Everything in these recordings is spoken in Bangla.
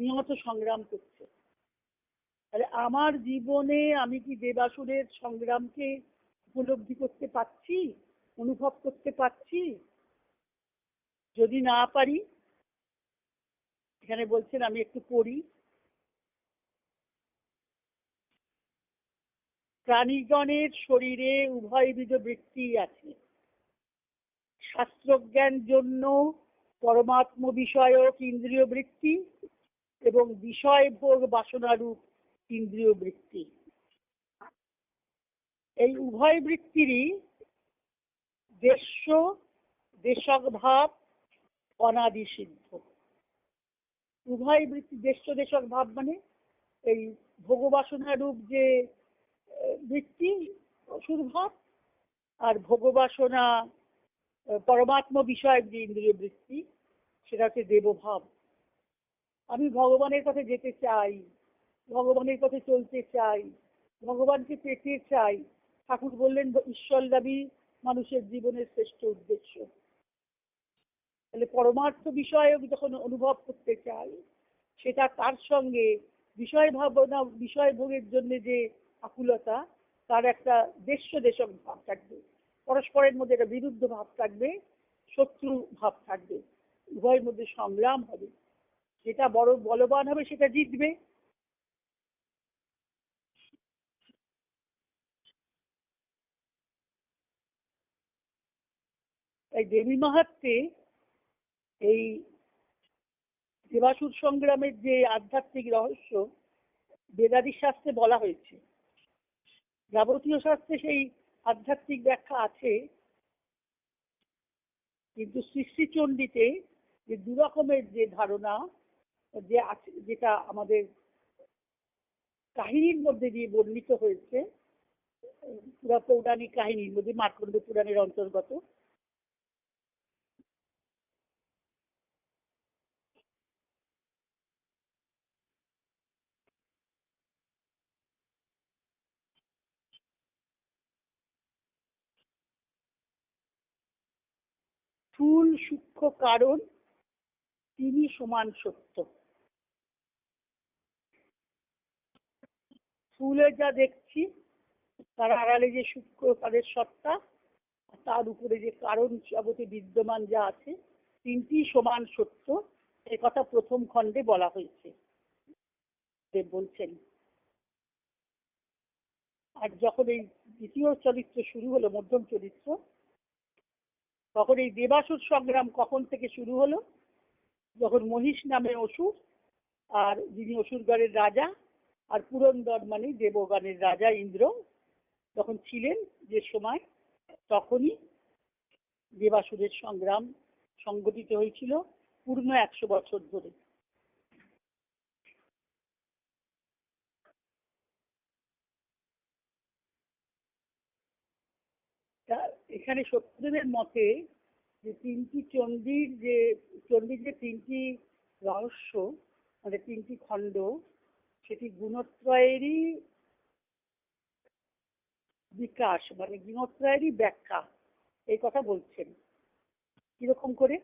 নিহত সংগ্রাম করছে। তাহলে আমার জীবনে আমি কি দেবাসুরের সংগ্রামকে উপলব্ধি করতে পারছি, অনুভব করতে পারছি? যদি না পারি, এখানে বলছেন আমি একটু পড়ি। প্রাণীগণের শরীরে উভয়বিধ বৃত্তি আছে। শাস্ত্রজ্ঞান জন্য পরমাত্ম বিষয়ক ইন্দ্রিয় বৃত্তি এবং বিষয় ভোগ বাসনারূপ ইন্দ্রিয় বৃত্তি। এই উভয় বৃত্তিরই দেশ্য দেশক ভাব অনাদি সিদ্ধ উভয় বৃত্তি দেশ্য দেশক ভাব মানে এই ভোগবাসনা রূপ যে বৃত্তি অসুর ভাব আর ভোগবাসনা পরমাত্ম বিষয়ক যে ইন্দ্রিয় বৃত্তি সেটা হচ্ছে দেবভাব আমি ভগবানের কাছে যেতে চাই, ভগবানের পথে চলতে চাই, ভগবানকে পেতে চাই। ঠাকুর বললেন ঈশ্বর দাবি মানুষের জীবনের শ্রেষ্ঠ উদ্দেশ্য। তাহলে পরমার্থ বিষয় যখন অনুভব করতে চাই, সেটা তার সঙ্গে বিষয় ভাবনা, বিষয় ভোগের জন্য যে আকুলতা, তার একটা দেশ্য দেশক ভাব থাকবে। পরস্পরের মধ্যে একটা বিরুদ্ধ ভাব থাকবে, শত্রু ভাব থাকবে। উভয়ের মধ্যে সংগ্রাম হবে। যেটা বড় বলবান হবে সেটা জিতবে। তাই দেবী মাহাত্মে এই দেবাসুর সংগ্রামের যে আধ্যাত্মিক রহস্য, বেদাদি শাস্ত্রে বলা হয়েছে। যাবতীয় শাস্ত্রে সেই আধ্যাত্মিক ব্যাখ্যা আছে। কিন্তু সৃষ্টিচণ্ডীতে যে দুরকমের যে ধারণা যে যেটা আমাদের কাহিনীর মধ্যে দিয়ে বর্ণিত হয়েছে, পুরা পৌরাণিক কাহিনীর মধ্যে মার্কণ্ড পুরাণের অন্তর্গত। স্থূল সূক্ষ্ম কারণ, তিনি সমান সত্য। স্থূলে যা দেখছি, তার আড়ালে যে সূক্ষ্ম তাদের সত্তা তার উপরে যে কারণ জগতে বিদ্যমান যা আছে তিনটি সমান সত্য। এ কথা প্রথম খণ্ডে বলা হয়েছে। দেব বলছেন, আর যখন এই দ্বিতীয় চরিত্র শুরু হলো, মধ্যম চরিত্র, তখন এই দেবাসুর সংগ্রাম কখন থেকে শুরু হলো? যখন মহিষ নামে অসুর, আর যিনি অসুরগড়ের রাজা আর পুরন্দর মানে দেবগণের রাজা ইন্দ্র যখন ছিলেন যে সময়, তখনই দেবাসুরের সংগ্রাম সংগঠিত হয়েছিল পূর্ণ একশো বছর ধরে। এখানে সত্যদেবের মতে যে তিনটি চণ্ডীর যে চণ্ডীর যে তিনটি রহস্য মানে তিনটি খণ্ড সেটি গুণত্রয়েরই বিকাশ মানে গুণত্রয়েরই ব্যাখ্যা। এই কথা বলছেন। কীরকম করে?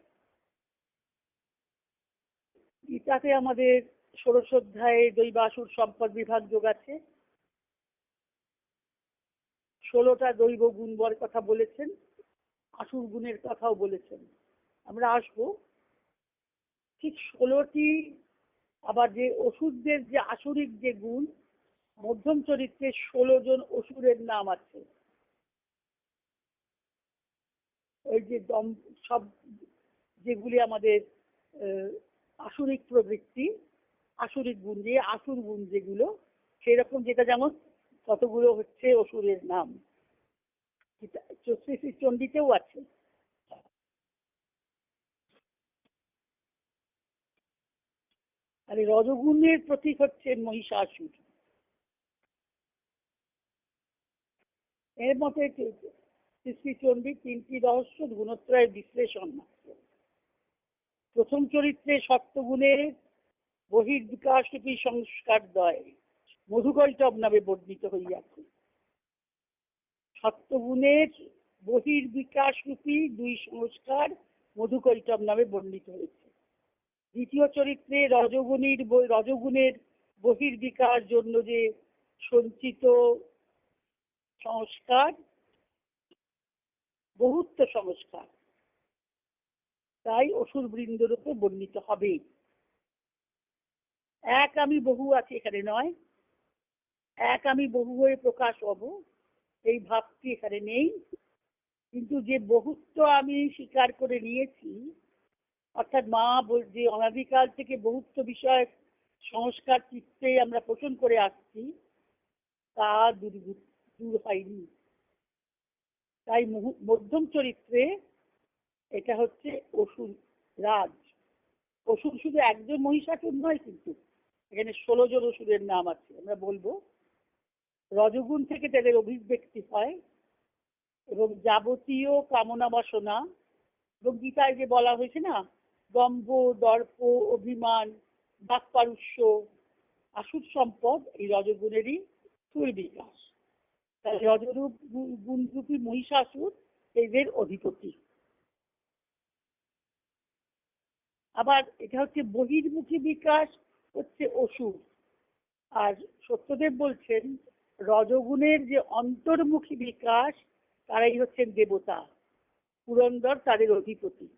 গীতাতে আমাদের অধ্যায়ে দৈবাসুর সম্পদ বিভাগ যোগ আছে। ষোলোটা দৈব গুণবর কথা বলেছেন, আসুর গুণের কথাও বলেছেন। আমরা আসব। ঠিক ষোলোটি আবার যে অসুরদের যে আসরিক যে গুণ, মধ্যম চরিত্রে ষোলো জন অসুরের নাম আছে। ওই যে দম, সব যেগুলি আমাদের আসরিক প্রবৃত্তি, আসরিক গুণ যে আসুর গুণ যেগুলো, সেরকম যেটা যেমন কতগুলো হচ্ছে অসুরের নাম। চণ্ডীতেও আছে। আর রজগুণের প্রতীক হচ্ছে মহিষাসুর। এর মতে শ্রী চণ্ডী তিনটি রহস্য গুণত্রয়ের বিশ্লেষণ মাত্র। প্রথম চরিত্রে সপ্তগুণের বহির্বিকাশ রূপী সংস্কার দয় মধুকৈটব নামে বর্ণিত হইয়াছে। সত্যগুণের বহির্বিকাশ রূপী দুই সংস্কার মধুকৈটব নামে বর্ণিত হয়েছে। দ্বিতীয় চরিত্রে রজগুণীর রজগুণের বহির্বিকার জন্য যে সঞ্চিত সংস্কার, বহুত্ব সংস্কার, তাই অসুর বৃন্দরূপে বর্ণিত হবে। এক আমি বহু আছে এখানে নয়, এক আমি বহু হয়ে প্রকাশ হব, এই ভাবটি এখানে নেই। কিন্তু যে বহুত্ব আমি স্বীকার করে নিয়েছি অর্থাৎ মা যে অনাদিকাল থেকে বহুত্ব বিষয়ক সংস্কার চিত্তে আমরা পোষণ করে আসছি, তা দূর হয়নি। তাই মধ্যম চরিত্রে এটা হচ্ছে অসুর রাজ। অসুর শুধু একজন মহিষাসুর নয় কিন্তু, এখানে ষোলো জন অসুরের নাম আছে, আমরা বলব। রজগুণ থেকে তাদের অভিব্যক্তি হয় এবং যাবতীয় কামনা বাসনা এবং গীতায় যে বলা হয়েছে না দম্ভ দর্প, অভিমান, বাকপারুষ্য, আসুর সম্পদ এই রজগুণেরই স্থূল বিকাশ। তাই রজরূপ, গুণরূপী মহিষাসুর এদের অধিপতি। আবার এটা হচ্ছে বহির্মুখী বিকাশ হচ্ছে অসুর। আর সত্যদেব বলছেন, রজগুণের যে অন্তর্মুখী বিকাশ, তারাই হচ্ছেন দেবতা। পুরন্দর তাদের অধিপতি।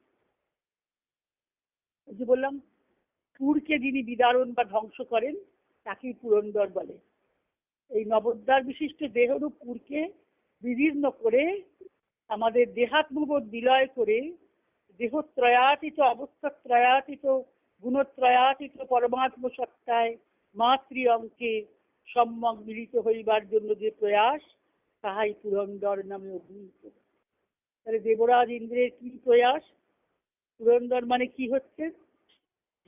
যে বললাম পুরকে যিনি বিদারণ বা ধ্বংস করেন, তাকেই পুরন্দর বলে। এই নবদ্বার বিশিষ্ট দেহরূপ পুরকে বিদীর্ণ করে আমাদের দেহাত্মবোধ বিলয় করে দেহত্রয়াতীত অবস্থাত্রয়াতীত, গুণত্রয়াতীত পরমাত্ম সত্তায় মাতৃ অঙ্কে সম্যক মিলিত হইবার জন্য যে প্রয়াস, তাহাই পুরন্দর নামে অভিহিত। তাহলে দেবরাজ ইন্দ্রের কি প্রয়াস? পুরন্দর মানে কি হচ্ছে?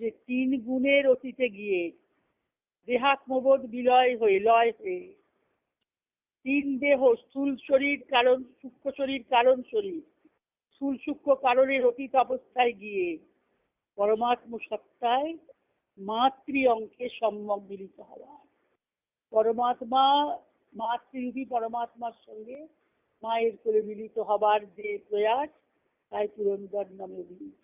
যে তিন গুণের অতীতে গিয়ে দেহাত্মবোধ বিলয় হয়ে, লয় হয়ে, তিন দেহ স্থূল শরীর কারণ, সূক্ষ্ম শরীর কারণ শরীর, স্থূল সূক্ষ্ম কারণের অতীত অবস্থায় গিয়ে পরমাত্ম সত্তায় মাতৃ অঙ্কে সম্যক মিলিত হওয়া। পরমাত্মা, মাতৃরূপী পরমাত্মার সঙ্গে মায়ের করে মিলিত হবার যে প্রয়াস তাই পুরন্দর নামে অভিহিত